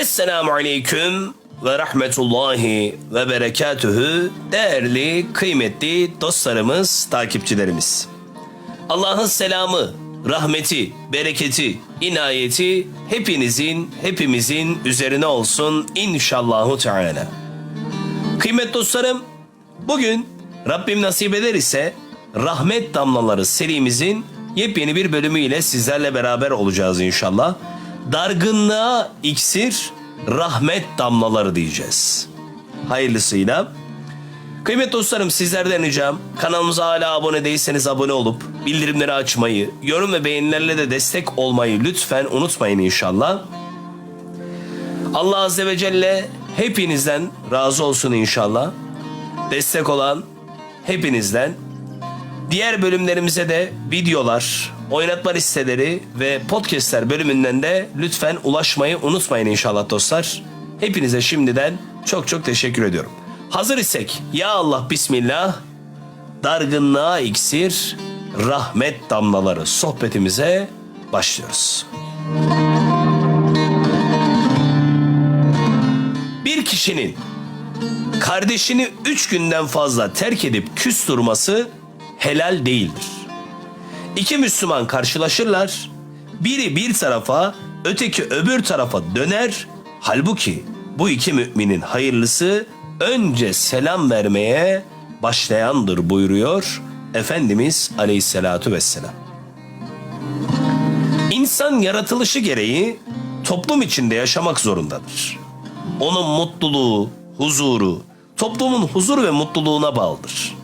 Esselamu Aleyküm ve Rahmetullahi ve Berekatühü değerli, kıymetli dostlarımız, takipçilerimiz. Allah'ın selamı, rahmeti, bereketi, inayeti hepinizin, hepimizin üzerine olsun inşallahu teala. Kıymetli dostlarım, bugün Rabbim nasip eder ise Rahmet Damlaları serimizin yepyeni bir bölümüyle sizlerle beraber olacağız inşallah. Dargınlığa iksir, rahmet damlaları diyeceğiz. Hayırlısıyla. Kıymetli dostlarım sizlerden ricam kanalımıza hala abone değilseniz abone olup bildirimleri açmayı, yorum ve beğenilerle de destek olmayı lütfen unutmayın inşallah. Allah Azze ve Celle hepinizden razı olsun inşallah. Destek olan hepinizden. Diğer bölümlerimize de videolar, oynatma listeleri ve podcastler bölümünden de lütfen ulaşmayı unutmayın inşallah dostlar. Hepinize şimdiden çok çok teşekkür ediyorum. Hazır isek ya Allah bismillah dargınlığa iksir rahmet damlaları sohbetimize başlıyoruz. Bir kişinin kardeşini üç günden fazla terk edip küs durması helal değildir. İki Müslüman karşılaşırlar, biri bir tarafa, öteki öbür tarafa döner. Halbuki bu iki müminin hayırlısı önce selam vermeye başlayandır buyuruyor Efendimiz Aleyhisselatu Vesselam. İnsan yaratılışı gereği toplum içinde yaşamak zorundadır. Onun mutluluğu, huzuru, toplumun huzur ve mutluluğuna bağlıdır.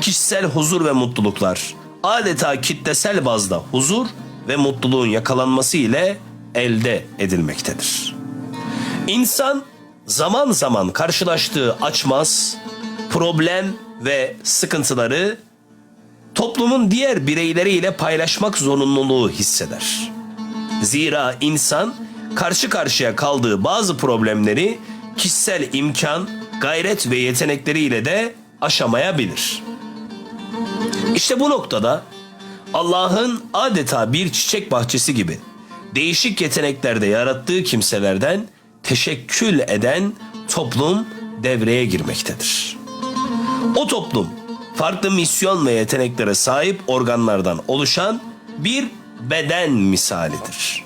Kişisel huzur ve mutluluklar adeta kitlesel bazda huzur ve mutluluğun yakalanması ile elde edilmektedir. İnsan zaman zaman karşılaştığı açmaz, problem ve sıkıntıları toplumun diğer bireyleriyle paylaşmak zorunluluğu hisseder. Zira insan karşı karşıya kaldığı bazı problemleri kişisel imkan, gayret ve yetenekleriyle de aşamayabilir. İşte bu noktada Allah'ın adeta bir çiçek bahçesi gibi değişik yeteneklerde yarattığı kimselerden teşekkül eden toplum devreye girmektedir. O toplum farklı misyon ve yeteneklere sahip organlardan oluşan bir beden misalidir.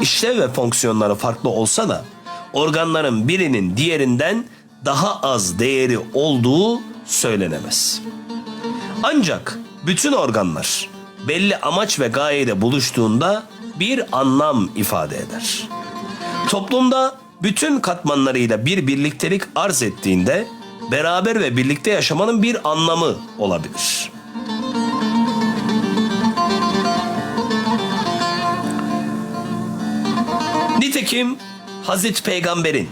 İşlev ve fonksiyonları farklı olsa da organların birinin diğerinden daha az değeri olduğu söylenemez. Ancak bütün organlar belli amaç ve gayede buluştuğunda bir anlam ifade eder. Toplumda bütün katmanlarıyla bir birliktelik arz ettiğinde beraber ve birlikte yaşamanın bir anlamı olabilir. Nitekim Hazreti Peygamber'in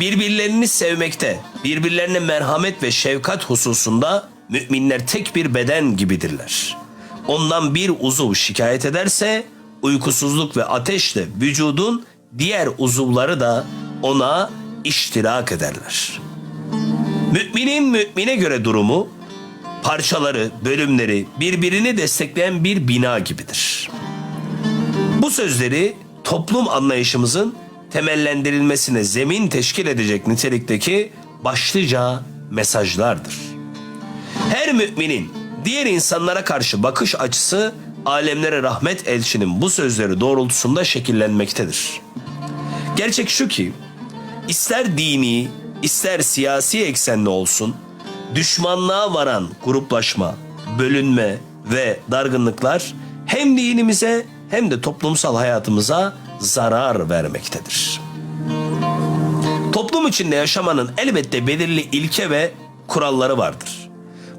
birbirlerini sevmekte, birbirlerine merhamet ve şefkat hususunda müminler tek bir beden gibidirler. Ondan bir uzuv şikayet ederse uykusuzluk ve ateşle vücudun diğer uzuvları da ona iştirak ederler. Müminin mümine göre durumu, parçaları, bölümleri birbirini destekleyen bir bina gibidir. Bu sözleri toplum anlayışımızın temellendirilmesine zemin teşkil edecek nitelikteki başlıca mesajlardır. Her müminin diğer insanlara karşı bakış açısı alemlere rahmet elçinin bu sözleri doğrultusunda şekillenmektedir. Gerçek şu ki ister dini ister siyasi eksenli olsun düşmanlığa varan gruplaşma, bölünme ve dargınlıklar hem dinimize hem de toplumsal hayatımıza zarar vermektedir. Toplum içinde yaşamanın elbette belirli ilke ve kuralları vardır.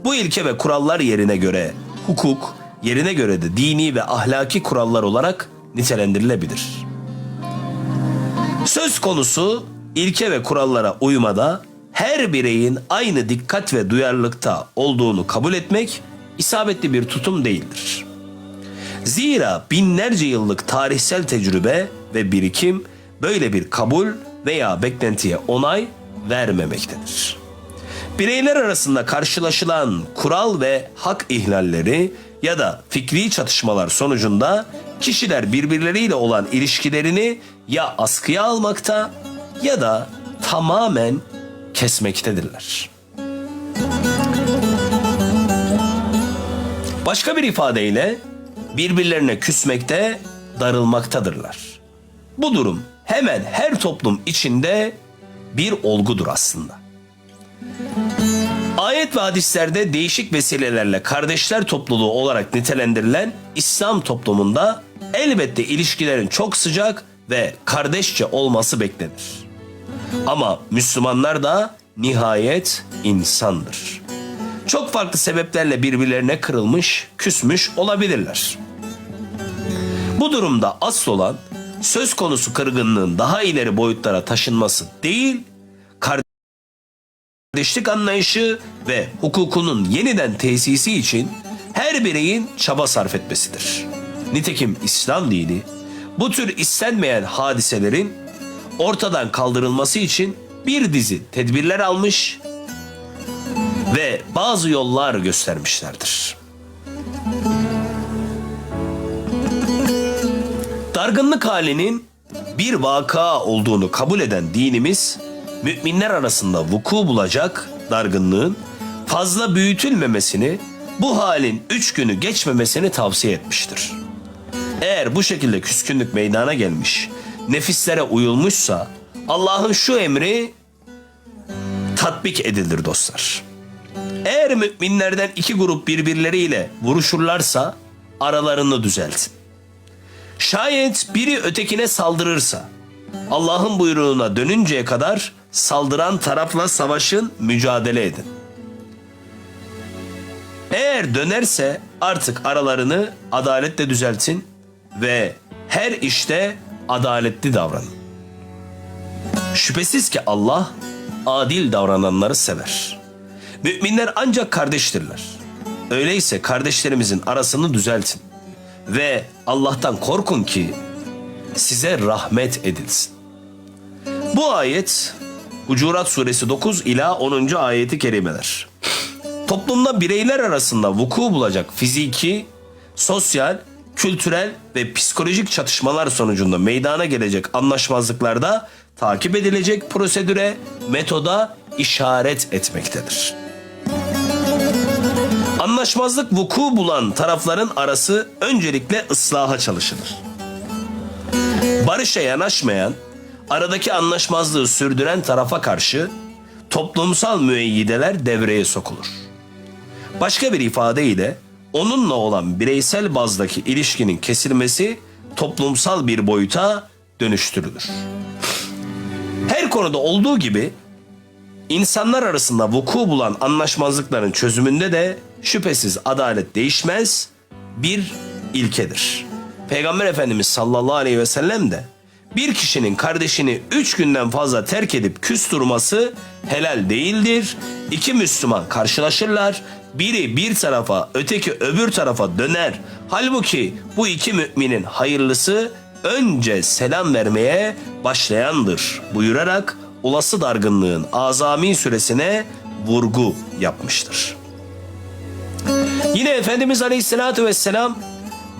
Bu ilke ve kurallar yerine göre hukuk, yerine göre de dini ve ahlaki kurallar olarak nitelendirilebilir. Söz konusu ilke ve kurallara uymada her bireyin aynı dikkat ve duyarlılıkta olduğunu kabul etmek isabetli bir tutum değildir. Zira binlerce yıllık tarihsel tecrübe ve birikim böyle bir kabul veya beklentiye onay vermemektedir. Bireyler arasında karşılaşılan kural ve hak ihlalleri ya da fikri çatışmalar sonucunda kişiler birbirleriyle olan ilişkilerini ya askıya almakta ya da tamamen kesmektedirler. Başka bir ifadeyle birbirlerine küsmekte, darılmaktadırlar. Bu durum hemen her toplum içinde bir olgudur aslında. Ayet ve hadislerde değişik vesilelerle kardeşler topluluğu olarak nitelendirilen İslam toplumunda elbette ilişkilerin çok sıcak ve kardeşçe olması beklenir. Ama Müslümanlar da nihayet insandır. Çok farklı sebeplerle birbirlerine kırılmış, küsmüş olabilirler. Bu durumda asıl olan söz konusu kırgınlığın daha ileri boyutlara taşınması değil, kardeşlik anlayışı ve hukukunun yeniden tesisi için her bireyin çaba sarf etmesidir. Nitekim İslam dini bu tür istenmeyen hadiselerin ortadan kaldırılması için bir dizi tedbirler almış ve bazı yollar göstermişlerdir. Dargınlık halinin bir vaka olduğunu kabul eden dinimiz, müminler arasında vuku bulacak dargınlığın fazla büyütülmemesini, bu halin üç günü geçmemesini tavsiye etmiştir. Eğer bu şekilde küskünlük meydana gelmiş, nefislere uyulmuşsa Allah'ın şu emri tatbik edilir dostlar. Eğer müminlerden iki grup birbirleriyle vuruşurlarsa aralarını düzeltin. Şayet biri ötekine saldırırsa Allah'ın buyruğuna dönünceye kadar saldıran tarafla savaşın, mücadele edin. Eğer dönerse artık aralarını adaletle düzeltin ve her işte adaletli davranın. Şüphesiz ki Allah adil davrananları sever. Müminler ancak kardeştirler. Öyleyse kardeşlerimizin arasını düzeltin ve Allah'tan korkun ki size rahmet edilsin. Bu ayet Hucurat suresi 9 ila 10. ayeti kerimeler. Toplumda bireyler arasında vuku bulacak fiziki, sosyal, kültürel ve psikolojik çatışmalar sonucunda meydana gelecek anlaşmazlıklarda takip edilecek prosedüre, metoda işaret etmektedir. Anlaşmazlık vuku bulan tarafların arası öncelikle ıslaha çalışılır. Barışa yanaşmayan, aradaki anlaşmazlığı sürdüren tarafa karşı toplumsal müeyyideler devreye sokulur. Başka bir ifadeyle onunla olan bireysel bazdaki ilişkinin kesilmesi toplumsal bir boyuta dönüştürülür. Her konuda olduğu gibi insanlar arasında vuku bulan anlaşmazlıkların çözümünde de şüphesiz adalet değişmez bir ilkedir. Peygamber Efendimiz sallallahu aleyhi ve sellem de bir kişinin kardeşini üç günden fazla terk edip küs durması helal değildir. İki Müslüman karşılaşırlar. Biri bir tarafa öteki öbür tarafa döner. Halbuki bu iki müminin hayırlısı önce selam vermeye başlayandır buyurarak olası dargınlığın azami süresine vurgu yapmıştır. Yine Efendimiz Aleyhisselatü Vesselam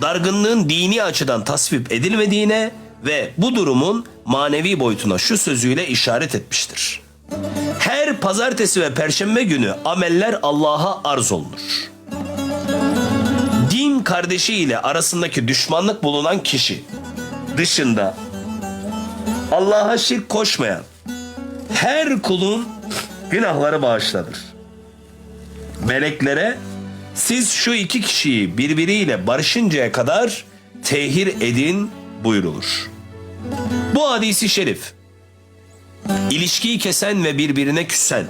dargınlığın dini açıdan tasvip edilmediğine ve bu durumun manevi boyutuna şu sözüyle işaret etmiştir. Her pazartesi ve perşembe günü ameller Allah'a arz olunur. Din kardeşi ile arasındaki düşmanlık bulunan kişi dışında Allah'a şirk koşmayan her kulun günahları bağışlanır. Meleklere siz şu iki kişiyi birbiriyle barışıncaya kadar tehir edin buyrulur. Bu hadisi şerif ilişkiyi kesen ve birbirine küsen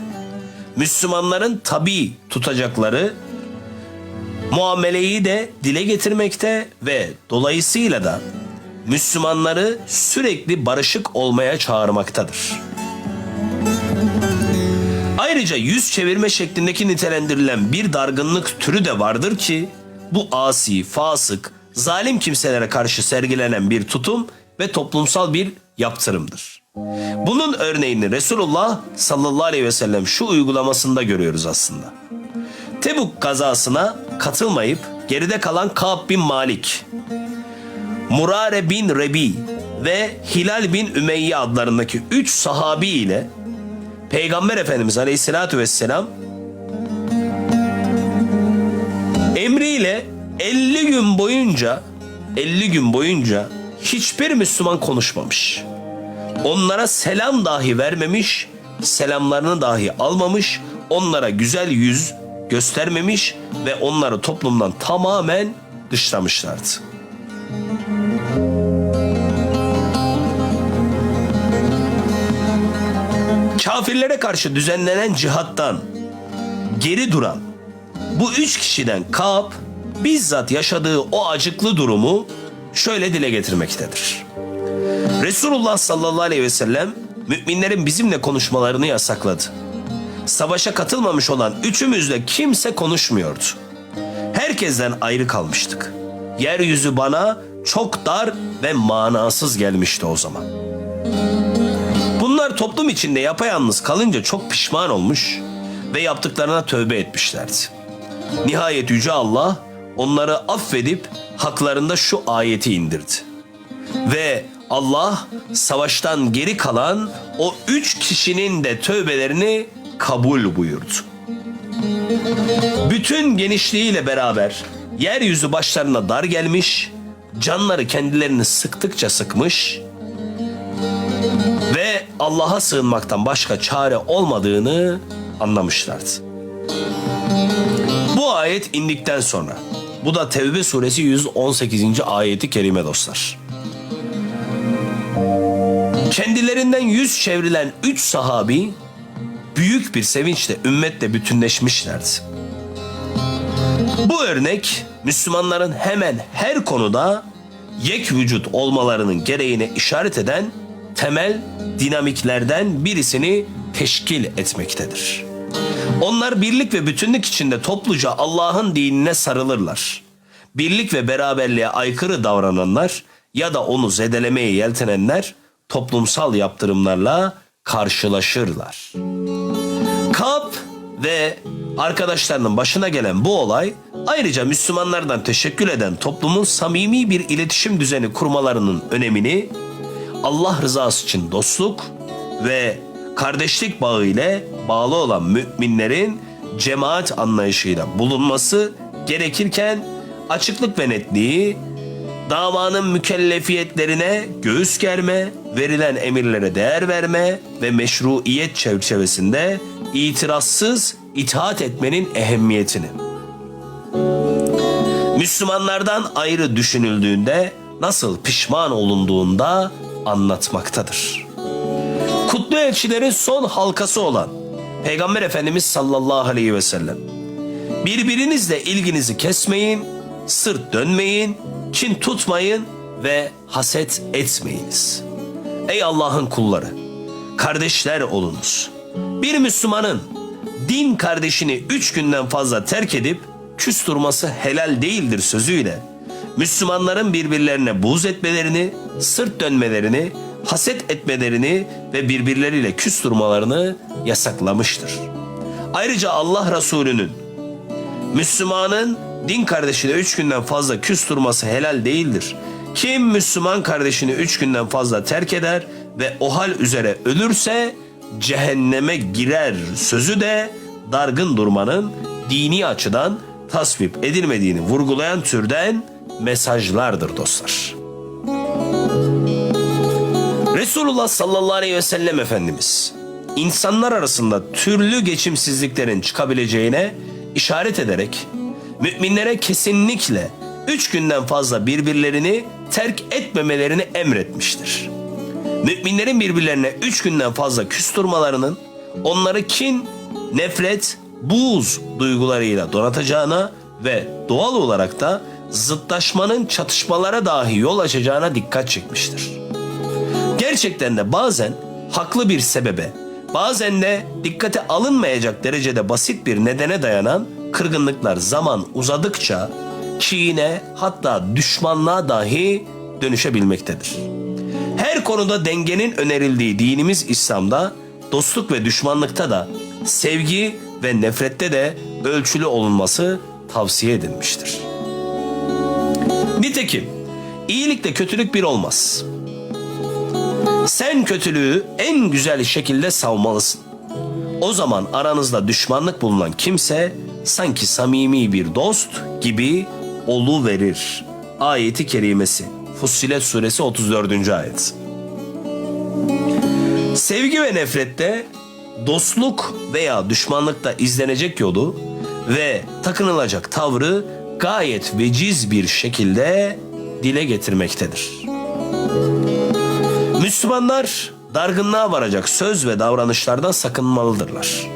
Müslümanların tabi tutacakları muameleyi de dile getirmekte ve dolayısıyla da Müslümanları sürekli barışık olmaya çağırmaktadır. Ayrıca yüz çevirme şeklindeki nitelendirilen bir dargınlık türü de vardır ki bu asi, fasık, zalim kimselere karşı sergilenen bir tutum ve toplumsal bir yaptırımdır. Bunun örneğini Resulullah sallallahu aleyhi ve sellem şu uygulamasında görüyoruz aslında. Tebuk kazasına katılmayıp geride kalan Ka'b bin Malik, Murare bin Rebi ve Hilal bin Ümeyye adlarındaki üç sahabi ile Peygamber Efendimiz Aleyhisselatü Vesselam emriyle 50 gün boyunca 50 gün boyunca hiçbir Müslüman konuşmamış. Onlara selam dahi vermemiş, selamlarını dahi almamış, onlara güzel yüz göstermemiş ve onları toplumdan tamamen dışlamışlardı. Kafirlere karşı düzenlenen cihattan geri duran bu üç kişiden Kaab bizzat yaşadığı o acıklı durumu şöyle dile getirmektedir. Resulullah sallallahu aleyhi ve sellem müminlerin bizimle konuşmalarını yasakladı. Savaşa katılmamış olan üçümüzle kimse konuşmuyordu. Herkesten ayrı kalmıştık. Yeryüzü bana çok dar ve manasız gelmişti o zaman. Bunlar toplum içinde yapayalnız kalınca çok pişman olmuş ve yaptıklarına tövbe etmişlerdi. Nihayet Yüce Allah onları affedip haklarında şu ayeti indirdi. Ve Allah savaştan geri kalan o üç kişinin de tövbelerini kabul buyurdu. Bütün genişliğiyle beraber yeryüzü başlarına dar gelmiş, canları kendilerini sıktıkça sıkmış ve Allah'a sığınmaktan başka çare olmadığını anlamışlardı. Bu ayet indikten sonra bu da Tevbe suresi 118. ayeti kerime dostlar. Kendilerinden yüz çevrilen üç sahabi büyük bir sevinçle ümmetle bütünleşmişlerdi. Bu örnek Müslümanların hemen her konuda yek vücut olmalarının gereğine işaret eden temel dinamiklerden birisini teşkil etmektedir. Onlar birlik ve bütünlük içinde topluca Allah'ın dinine sarılırlar. Birlik ve beraberliğe aykırı davrananlar ya da onu zedelemeye yeltenenler toplumsal yaptırımlarla karşılaşırlar. Kap ve arkadaşlarının başına gelen bu olay ayrıca Müslümanlardan teşekkür eden toplumun samimi bir iletişim düzeni kurmalarının önemini Allah rızası için dostluk ve kardeşlik bağı ile bağlı olan müminlerin cemaat anlayışıyla bulunması gerekirken açıklık ve netliği davanın mükellefiyetlerine göğüs germe, verilen emirlere değer verme ve meşruiyet çerçevesinde itirazsız itaat etmenin ehemmiyetini. Müslümanlardan ayrı düşünüldüğünde nasıl pişman olunduğunda anlatmaktadır. Kutlu elçilerin son halkası olan Peygamber Efendimiz sallallahu aleyhi ve sellem birbirinizle ilginizi kesmeyin, sırt dönmeyin, kin tutmayın ve haset etmeyiniz. Ey Allah'ın kulları, kardeşler olunuz. Bir Müslümanın din kardeşini üç günden fazla terk edip küs durması helal değildir sözüyle Müslümanların birbirlerine buğz etmelerini, sırt dönmelerini, haset etmelerini ve birbirleriyle küs durmalarını yasaklamıştır. Ayrıca Allah Resulü'nün Müslümanın din kardeşine üç günden fazla küs durması helal değildir. Kim Müslüman kardeşini üç günden fazla terk eder ve o hal üzere ölürse cehenneme girer sözü de dargın durmanın dini açıdan tasvip edilmediğini vurgulayan türden mesajlardır dostlar. Resulullah sallallahu aleyhi ve sellem Efendimiz insanlar arasında türlü geçimsizliklerin çıkabileceğine işaret ederek müminlere kesinlikle üç günden fazla birbirlerini terk etmemelerini emretmiştir. Müminlerin birbirlerine üç günden fazla küs durmalarının onları kin, nefret, buğz duygularıyla donatacağına ve doğal olarak da zıtlaşmanın çatışmalara dahi yol açacağına dikkat çekmiştir. Gerçekten de bazen haklı bir sebebe, bazen de dikkate alınmayacak derecede basit bir nedene dayanan kırgınlıklar zaman uzadıkça kine hatta düşmanlığa dahi dönüşebilmektedir. Her konuda dengenin önerildiği dinimiz İslam'da dostluk ve düşmanlıkta da sevgi ve nefrette de ölçülü olunması tavsiye edilmiştir. Nitekim iyilikle kötülük bir olmaz. Sen kötülüğü en güzel şekilde savmalısın. O zaman aranızda düşmanlık bulunan kimse sanki samimi bir dost gibi olu verir. Ayeti kerimesi. Fussilet suresi 34. ayet. Sevgi ve nefrette dostluk veya düşmanlıkta izlenecek yolu ve takınılacak tavrı gayet veciz bir şekilde dile getirmektedir. Müslümanlar dargınlığa varacak söz ve davranışlardan sakınmalıdırlar.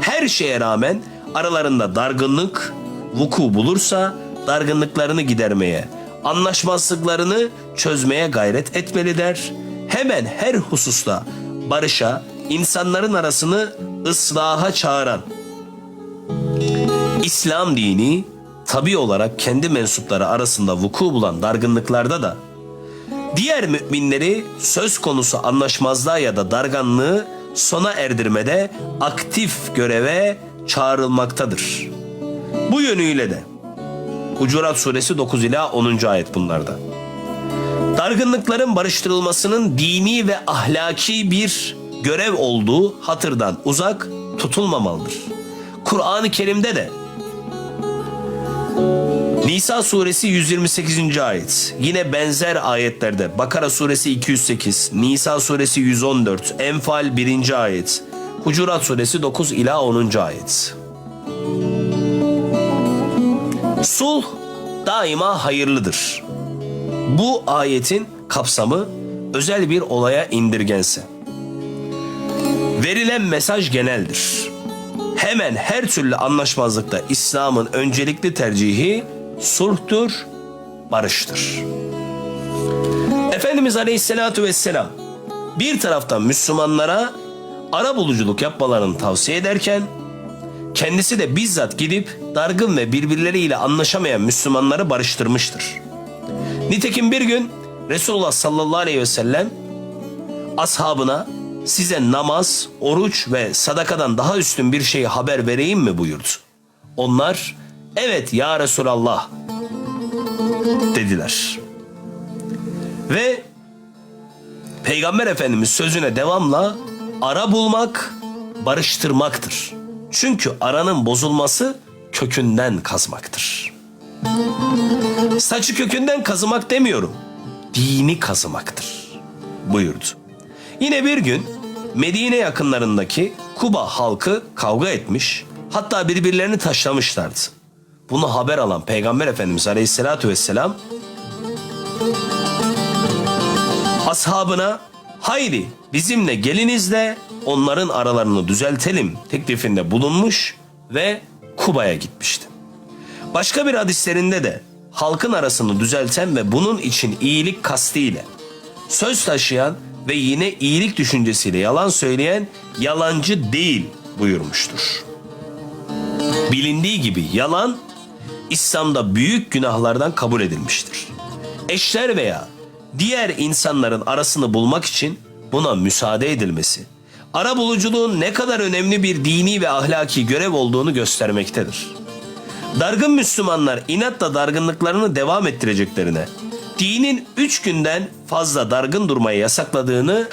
Her şeye rağmen aralarında dargınlık vuku bulursa dargınlıklarını gidermeye, anlaşmazlıklarını çözmeye gayret etmeliler. Hemen her hususta barışa, insanların arasını ıslaha çağıran İslam dini tabi olarak kendi mensupları arasında vuku bulan dargınlıklarda da diğer müminleri söz konusu anlaşmazlığa ya da darganlığı sona erdirmede aktif göreve çağrılmaktadır. Bu yönüyle de Hucurat suresi 9 ila 10. ayet bunlarda. Dargınlıkların barıştırılmasının dini ve ahlaki bir görev olduğu hatırdan uzak tutulmamalıdır. Kur'an-ı Kerim'de de Nisa suresi 128. ayet. Yine benzer ayetlerde Bakara suresi 208, Nisa suresi 114, Enfal 1. ayet, Hucurat suresi 9 ila 10. ayet. Sulh daima hayırlıdır. Bu ayetin kapsamı özel bir olaya indirgense. Verilen mesaj geneldir. Hemen her türlü anlaşmazlıkta İslam'ın öncelikli tercihi sulhtur, barıştır. Efendimiz Aleyhisselatü Vesselam bir taraftan Müslümanlara ara buluculuk yapmalarını tavsiye ederken kendisi de bizzat gidip dargın ve birbirleriyle anlaşamayan Müslümanları barıştırmıştır. Nitekim bir gün Resulullah sallallahu aleyhi ve sellem ashabına size namaz, oruç ve sadakadan daha üstün bir şeyi haber vereyim mi buyurdu. Onlar evet ya Resulallah dediler. Ve Peygamber Efendimiz sözüne devamla ara bulmak barıştırmaktır. Çünkü aranın bozulması kökünden kazmaktır. Saçı kökünden kazımak demiyorum. Dini kazımaktır buyurdu. Yine bir gün Medine yakınlarındaki Kuba halkı kavga etmiş, hatta birbirlerini taşlamışlardı. Bunu haber alan Peygamber Efendimiz Aleyhisselatü Vesselam ashabına haydi bizimle geliniz de onların aralarını düzeltelim teklifinde bulunmuş ve Kuba'ya gitmişti. Başka bir hadislerinde de halkın arasını düzelten ve bunun için iyilik kastıyla söz taşıyan ve yine iyilik düşüncesiyle yalan söyleyen yalancı değil buyurmuştur. Bilindiği gibi yalan İslam'da büyük günahlardan kabul edilmiştir. Eşler veya diğer insanların arasını bulmak için buna müsaade edilmesi, ara buluculuğun ne kadar önemli bir dini ve ahlaki görev olduğunu göstermektedir. Dargın Müslümanlar inatla dargınlıklarını devam ettireceklerine, dinin üç günden fazla dargın durmayı yasakladığını,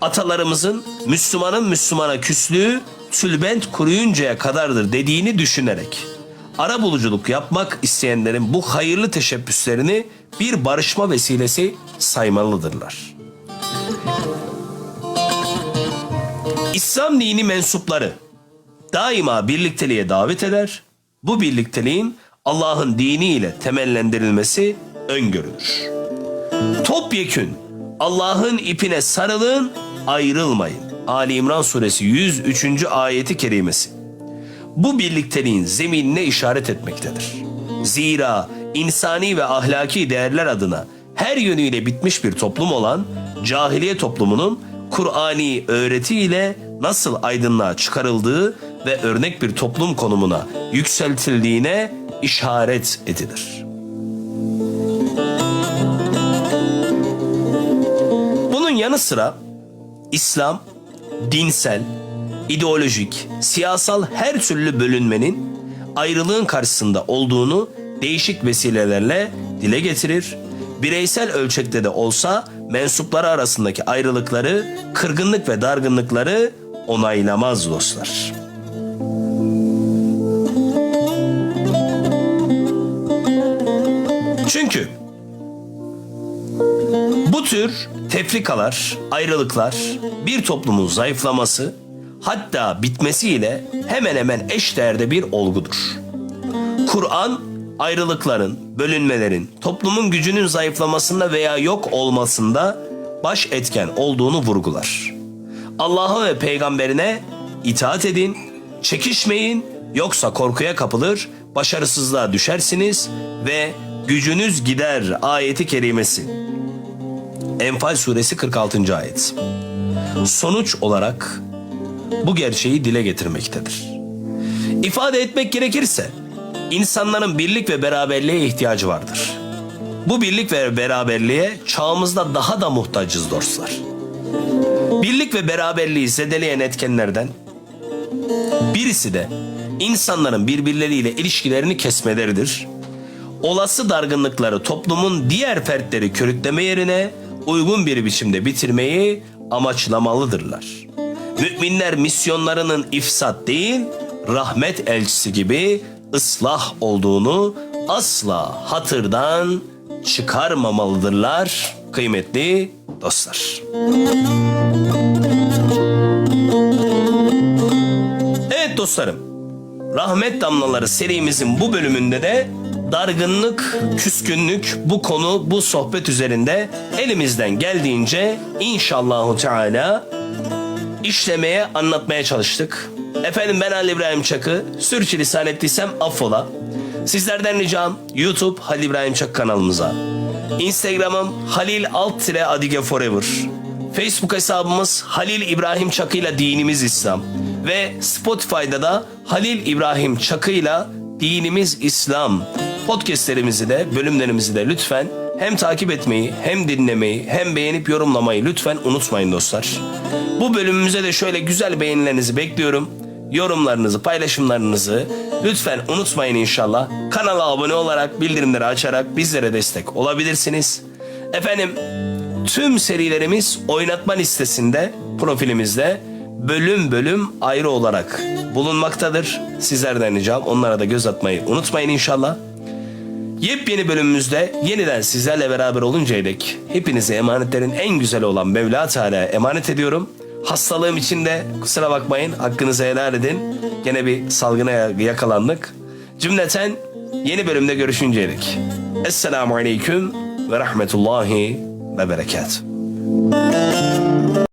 atalarımızın Müslümanın Müslümana küslüğü tülbent kuruyuncaya kadardır dediğini düşünerek, ara buluculuk yapmak isteyenlerin bu hayırlı teşebbüslerini bir barışma vesilesi saymalıdırlar. İslam dini mensupları daima birlikteliğe davet eder. Bu birlikteliğin Allah'ın dini ile temellendirilmesi öngörülür. Topyekün Allah'ın ipine sarılın, ayrılmayın. Ali İmran suresi 103. ayeti kerimesi. Bu birlikteliğin zeminine işaret etmektedir. Zira insani ve ahlaki değerler adına her yönüyle bitmiş bir toplum olan cahiliye toplumunun Kur'ani öğretiyle nasıl aydınlığa çıkarıldığı ve örnek bir toplum konumuna yükseltildiğine işaret edilir. Bunun yanı sıra İslam dinsel, ideolojik, siyasal her türlü bölünmenin ayrılığın karşısında olduğunu değişik vesilelerle dile getirir. Bireysel ölçekte de olsa mensupları arasındaki ayrılıkları, kırgınlık ve dargınlıkları onaylamaz dostlar. Çünkü bu tür tefrikalar, ayrılıklar bir toplumun zayıflaması hatta bitmesiyle hemen hemen eşdeğerde bir olgudur. Kur'an ayrılıkların, bölünmelerin, toplumun gücünün zayıflamasında veya yok olmasında baş etken olduğunu vurgular. Allah'a ve peygamberine itaat edin, çekişmeyin yoksa korkuya kapılır, başarısızlığa düşersiniz ve gücünüz gider ayeti kerimesi. Enfal suresi 46. ayet. Sonuç olarak bu gerçeği dile getirmektedir. İfade etmek gerekirse insanların birlik ve beraberliğe ihtiyacı vardır. Bu birlik ve beraberliğe çağımızda daha da muhtacız dostlar. Birlik ve beraberliği zedeleyen etkenlerden birisi de insanların birbirleriyle ilişkilerini kesmeleridir. Olası dargınlıkları toplumun diğer fertleri körükleme yerine uygun bir biçimde bitirmeyi amaçlamalıdırlar. Müminler misyonlarının ifsat değil, rahmet elçisi gibi ıslah olduğunu asla hatırdan çıkarmamalıdırlar kıymetli dostlar. Evet dostlarım, Rahmet Damlaları serimizin bu bölümünde de dargınlık, küskünlük bu konu, bu sohbet üzerinde elimizden geldiğince inşallahu teala işlemeye, anlatmaya çalıştık. Efendim ben Ali İbrahim Çakı. Sürçülisan ettiysem affola. Sizlerden ricam YouTube Halil İbrahim Çakı kanalımıza. Instagram'ım Halil alt tire Adige Forever. Facebook hesabımız Halil İbrahim Çakı ile Dinimiz İslam. Ve Spotify'da da Halil İbrahim Çakı ile Dinimiz İslam. Podcastlerimizi de bölümlerimizi de lütfen hem takip etmeyi hem dinlemeyi hem beğenip yorumlamayı lütfen unutmayın dostlar. Bu bölümümüze de şöyle güzel beğenilerinizi bekliyorum. Yorumlarınızı, paylaşımlarınızı lütfen unutmayın inşallah. Kanala abone olarak, bildirimleri açarak bizlere destek olabilirsiniz. Efendim tüm serilerimiz oynatma listesinde, profilimizde bölüm bölüm ayrı olarak bulunmaktadır. Sizlerden ricam onlara da göz atmayı unutmayın inşallah. Yepyeni bölümümüzde yeniden sizlerle beraber oluncaya dek hepinize emanetlerin en güzeli olan Mevla Teala'ya emanet ediyorum. Hastalığım için de kusura bakmayın hakkınızı helal edin. Gene bir salgına yakalandık. Cümleten yeni bölümde görüşünceye dek. Esselamu Aleyküm ve Rahmetullahi ve Berekatuhu.